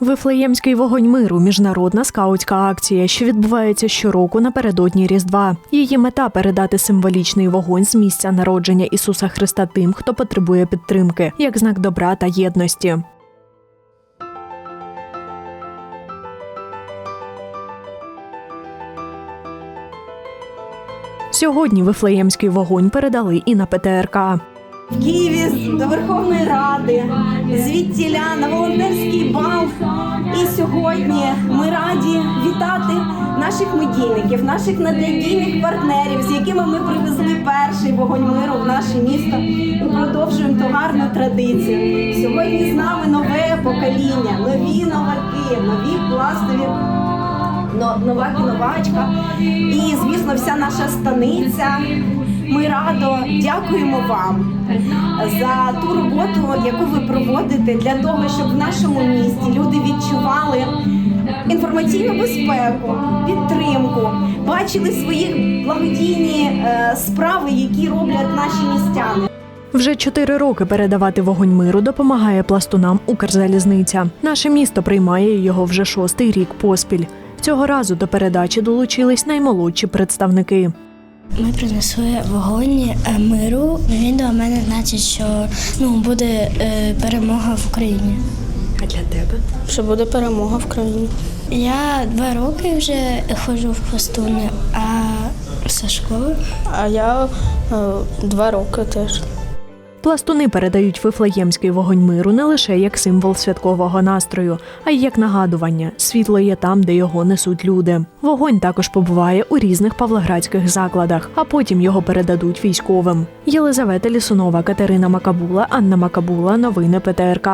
Вифлеємський вогонь миру міжнародна скаутська акція, що відбувається щороку напередодні Різдва. Її мета передати символічний вогонь з місця народження Ісуса Христа тим, хто потребує підтримки, як знак добра та єдності. Сьогодні Вифлеємський вогонь передали і на ПТРК. Києві до Верховної Ради, звідтіля на волонтерський бал. І сьогодні ми раді вітати наших медійників, наших надійних партнерів, з якими ми привезли перший вогонь миру в наше місто і продовжуємо ту гарну традицію. Сьогодні з нами нове покоління, нові новаки, нові пластові но- новак і. І, звісно, вся наша станиця. Ми радо дякуємо вам за ту роботу, яку ви проводите для того, щоб в нашому місті люди відчували інформаційну безпеку, підтримку, бачили свої благодійні е, справи, які роблять наші містяни. Вже чотири роки передавати вогонь миру допомагає пластунам Укрзалізниця. Наше місто приймає його вже шостий рік поспіль. Цього разу до передачі долучились наймолодші представники. Ми принесли вогонь е, миру. Він до мене значить, що ну буде е, перемога в Україні. А для тебе? що буде перемога в країні. Я два роки вже ходжу в пластуни, а Сашко А я е, два роки теж. Пластуни передають вифлеємський вогонь миру не лише як символ святкового настрою, а й як нагадування. Світло є там, де його несуть люди. Вогонь також побуває у різних павлоградських закладах, а потім його передадуть військовим. Єлизавета Лісунова, Катерина Макабула, Анна Макабула. Новини ПТРК.